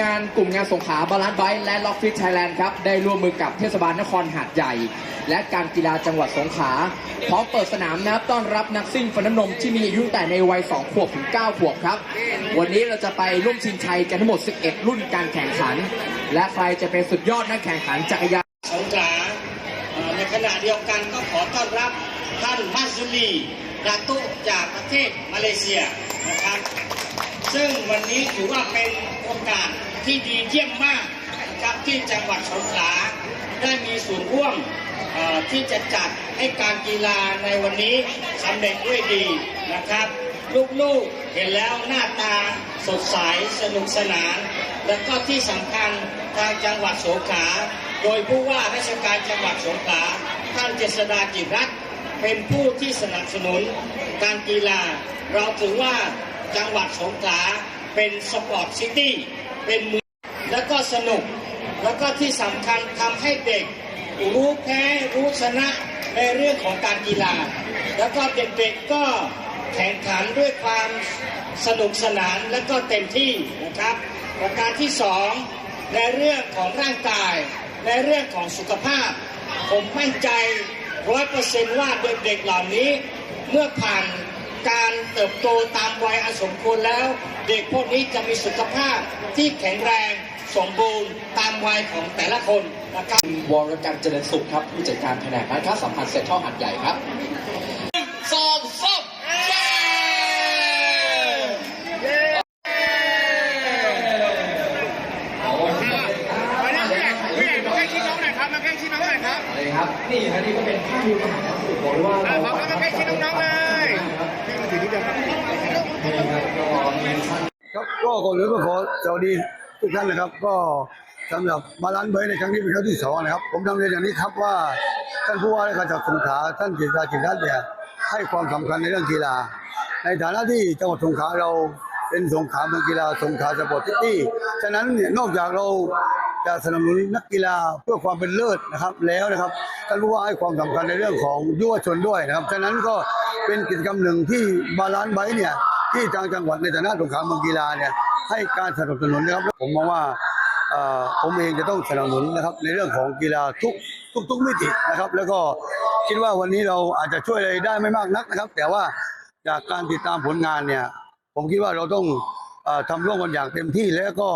งานกลุ่มงานสงขลาบาลานซ์ไบและล็อกฟิตไทยแลนด์ครับ ได้ร่วมมือกับเทศบาลนครหาดใหญ่ และการกีฬาจังหวัดสงขลาพร้อมเปิดสนามนะครับต้อนรับนักซิ่งฟันน้ำนมที่มีอายุแต่ในวัย 2 ขวบถึง 9 ขวบครับ วันนี้เราจะไปร่วมชิงชัยกันทั้งหมด 11 รุ่นการแข่งขัน และใครจะเป็นสุดยอดนักแข่งขันจักรยานสงขลาในขณะเดียวกันก็ขอต้อนรับท่านมัสลีดาตุจากประเทศมาเลเซียนะครับ ซึ่งวันนี้ถือว่าเป็นโอกาสที่ดีเยี่ยมมากครับที่จังหวัดสงขลาได้มีส่วนร่วมที่จะจัดให้การกีฬาในวันนี้สำเร็จด้วยดีนะครับ ลูกๆเห็นแล้วหน้าตาสดใสสนุกสนาน และก็ที่สำคัญทางจังหวัดสงขลาโดยผู้ว่าราชการจังหวัดสงขลาท่านเจษดาจิรัตน์เป็นผู้ที่สนับสนุนการกีฬา เราถือว่า จังหวัดสงขลาเป็นสปอร์ตซิตี้เป็นเมืองแล้วก็สนุก แล้วก็ที่สำคัญทำให้เด็ก รู้แพ้รู้ชนะในเรื่องของการกีฬา แล้วก็เด็กๆก็แข่งขันด้วยความสนุกสนานและก็เต็มที่นะครับ ประการที่สองในเรื่องของร่างกาย ในเรื่องของสุขภาพ ผมมั่นใจร้อยเปอร์เซนต์ว่าเด็กๆเหล่านี้เมื่อผ่าน การเติบโตตามวัยอันสมควรแล้ว เด็กพวกนี้จะมีสุขภาพที่แข็งแรงสมบูรณ์ตามวัยของแต่ละคนนะครับวรกันเจริญสุขครับผู้จัดการแผนกการค้าสัมพันธ์เซ็นทรัลหัดใหญ่ครับสองสามเย้ มาเนี่ยผู้ใหญ่ผู้ใหญ่มาใกล้ชิดน้องหน่อยครับมาใกล้ชิดน้องหน่อยครับ อะไรครับ นี่ครับนี่ก็เป็นภาพที่ผมบอกเลยว่า อ่า เรา พร้อมแล้วมาใกล้ชิดน้องๆเลยพี่มาถือที่เดียวครับ นี่ครับก็มีท่าน ครับ ก็ก่อนอื่นก็ขอสวัสดีทุกท่านนะครับ ก็สำหรับบาลานซ์เบย์ในครั้งนี้เป็นครั้งที่สองนะครับ ผมทำเรียนอย่างนี้ครับว่าท่านผู้ว่าราชการจังหวัดสงขลาท่านจิตราจิตรัตน์เนี่ยให้ความสำคัญในเรื่องกีฬา ในฐานะที่จังหวัดสงขลาเราเป็นสงขลาเมืองกีฬาสงขลาสปอร์ตซิตี้ฉะนั้นเนี่ยนอกจากเราจะสนับสนุนนักกีฬาเพื่อความเป็นเลิศนะครับ แล้วนะครับท่านผู้ว่าให้ความสำคัญในเรื่องของยุวชนด้วยนะครับฉะนั้นก็เป็นกิจกรรมหนึ่งที่บาลานซ์ไบเนี่ยที่ทางจังหวัดในฐานะสงขลาเมืองกีฬาเนี่ย ให้การสนับสนุนนะครับ ผมมองว่าผมเองจะต้องสนับสนุนนะครับในเรื่องของกีฬาทุกทุกทุกมิตินะครับ แล้วก็คิดว่าวันนี้เราอาจจะช่วยอะไรได้ไม่มากนักนะครับ แต่ว่าจากการติดตามผลงานเนี่ย ผมคิดว่าเราต้องออทำร่วมกันอย่างเต็มที่แล้วก็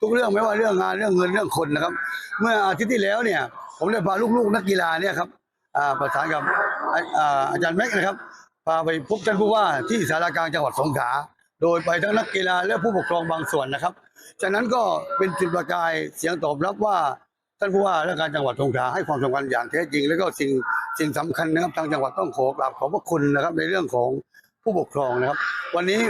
ทุกเรื่องไม่ว่าเรื่องงานเรื่องเงินเรื่องคนนะครับ เมื่ออาทิตย์ที่แล้วเนี่ย ผมได้พาลูกๆนักกีฬาเนี่ยครับประสานกับอาอ่าอาจารย์แม็กนะครับพาไปพบท่านผู้ว่าที่สารกลางจังหวัดสงขลา โดยไปทั้งนักกีฬาและผู้ปกครองบางส่วนนะครับจากนั้นก็เป็นจุดประกายเสียงตอบรับว่าท่านผู้ว่าราชการจังหวัดสงขลาให้ความสำคัญอย่างแท้จริง แล้วก็สิ่งสิ่งสำคัญนะครับทางจังหวัดต้องขอกราบขอบพระคุณนะครับ ในเรื่องของผู้ปกครองนะครับ วันนี้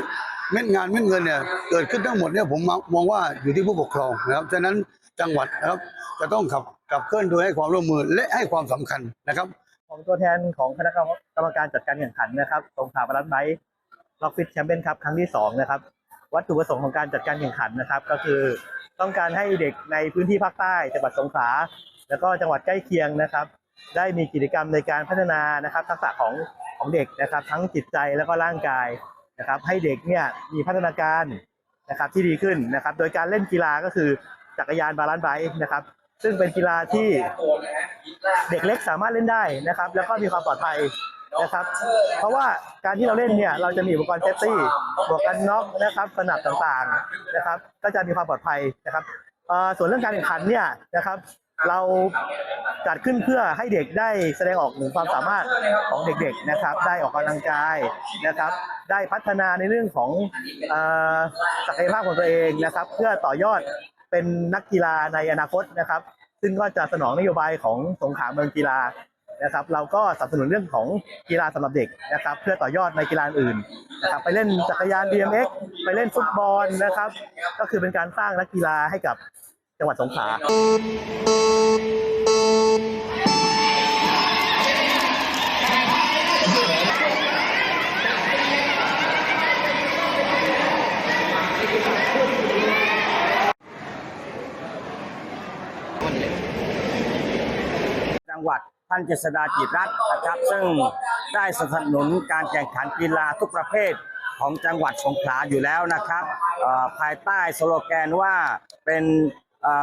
เม็ดงานเม็ดเงินเนี่ยเกิดขึ้นทั้งหมดเนี่ยผมมองว่าอยู่ที่ผู้ปกครองนะครับฉะนั้นจังหวัดนะครับจะต้องขับขับเคลื่อนโดยให้ความร่วมมือและให้ความสำคัญนะครับผมตัวแทนของคณะกรรมการจัดการแข่งขันนะครับสงขลาบาลานซ์ไบ ล็อกฟิตแชมเปี้ยนคัพครั้งที่สองนะครับวัตถุประสงค์ของการจัดการแข่งขันนะครับ ก็คือต้องการให้เด็กในพื้นที่ภาคใต้จังหวัดสงขลาแล้วก็จังหวัดใกล้เคียงนะครับ ได้มีกิจกรรมในการพัฒนานะครับ ทักษะของของเด็กนะครับ ทั้งจิตใจแล้วก็ร่างกายนะครับ ให้เด็กเนี่ยมีพัฒนาการนะครับที่ดีขึ้นนะครับ โดยการเล่นกีฬาก็คือจักรยานบาลานซ์ไบค์นะครับ ซึ่งเป็นกีฬาที่เด็กเล็กสามารถเล่นได้นะครับ แล้วก็มีความปลอดภัย นะครับ เพราะว่าการที่เราเล่นเนี่ยเราจะมีอุปกรณ์เซฟตี้บวกกันน็อกนะครับสนับต่างๆนะครับ ก็จะมีความปลอดภัยนะครับส่วนเรื่องการแข่งขันเนี่ยนะครับ เราจัดขึ้นเพื่อให้เด็กได้แสดงออกถึงความสามารถของเด็กๆนะครับ ได้ออกกำลังกายนะครับ ได้พัฒนาในเรื่องของศักยภาพของตัวเองนะครับ เพื่อต่อยอดเป็นนักกีฬาในอนาคตนะครับ ซึ่งก็จะสนองนโยบายของสงขลาเมืองกีฬา นะครับ เราก็สนับสนุนเรื่องของกีฬาสำหรับเด็กนะครับ เพื่อต่อยอดในกีฬาอื่นนะครับ ไปเล่นจักรยาน BMX ไปเล่นฟุตบอลนะครับ ก็คือเป็นการสร้างนักกีฬาให้กับจังหวัดสงขลา ท่านเจษดาจิตรัตน์นะครับ ซึ่งได้สนับสนุนการแข่งขันกีฬาทุกประเภทของจังหวัดสงขลาอยู่แล้วนะครับ ภายใต้สโลแกนว่าเป็น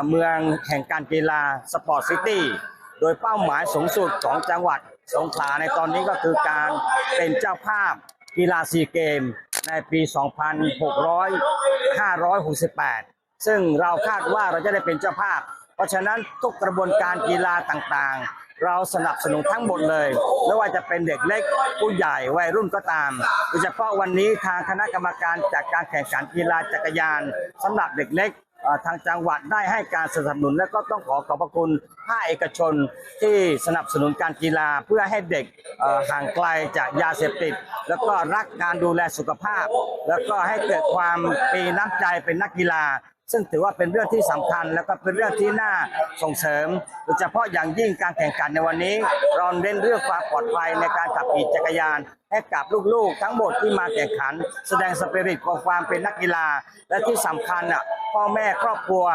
เมืองแห่งการกีฬาสปอร์ตซิตี้โดยเป้าหมายสูงสุดของจังหวัดสงขลาในตอนนี้ก็คือการเป็นเจ้าภาพกีฬาซีเกมในปี2668 ซึ่งเราคาดว่าเราจะได้เป็นเจ้าภาพ เพราะฉะนั้นทุกกระบวนการกีฬาต่างๆ เราสนับสนุนทั้งหมดเลยไม่ว่าจะเป็นเด็กเล็กผู้ใหญ่วัยรุ่นก็ตาม โดยเฉพาะวันนี้ทางคณะกรรมการจัดการแข่งขันกีฬาจักรยานสำหรับเด็กเล็กทางจังหวัดได้ให้การสนับสนุนและก็ต้องขอขอบพระคุณภาคเอกชนที่สนับสนุนการกีฬาเพื่อให้เด็กห่างไกลจากยาเสพติด แล้วก็รักการดูแลสุขภาพ แล้วก็ให้เกิดความมีน้ำใจเป็นนักกีฬา ซึ่งถือว่าเป็นเรื่องที่สำคัญ แล้วก็เป็นเรื่องที่น่าส่งเสริม โดยเฉพาะอย่างยิ่งการแข่งขันในวันนี้ เราเน้นเรื่องความปลอดภัยในการขับขี่จักรยานให้กับลูกๆ ทั้งหมดที่มาแข่งขัน แสดงสปิริตของความเป็นนักกีฬา และที่สำคัญอะพ่อแม่ครอบครัว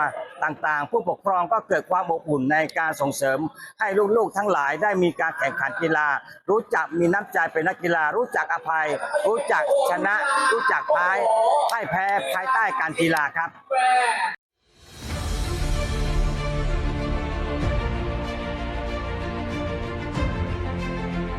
ต่างๆ ผู้ปกครองก็เกิดความอบอุ่นในการส่งเสริม ให้ลูกๆทั้งหลายได้มีการแข่งขันกีฬา รู้จักมีน้ำใจเป็นนักกีฬา รู้จักอภัย รู้จักชนะ รู้จักแพ้ให้แพ้ภายใต้การกีฬาครับ